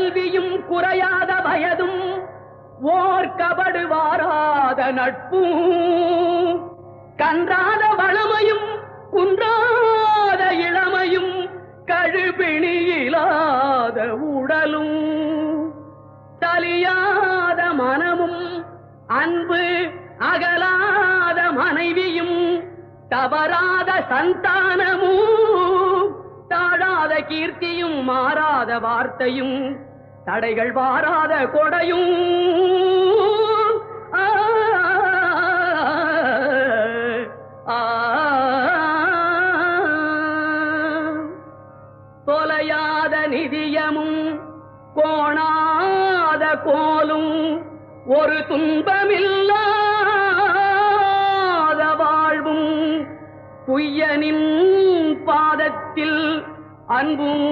கல்வியும் குறையாத வயதும் ஓர் கபடு வாராத நட்பும். கன்றாத வளமையும் குன்றாத இளமையும் கழுபிணியிலாத உடலும். தலியாத மனமும் அன்பு அகலாத மனைவியும் தவறாத சந்தானமும். தாழாத கீர்த்தியும் மாறாத வார்த்தையும் தடைகள் வாராத கொடையும் தொலையாத நிதியமும் கோணாத கோலும் ஒரு துன்பமில்லாத வாழ்வும் குய்யனின் பாதத்தில் அன்பும்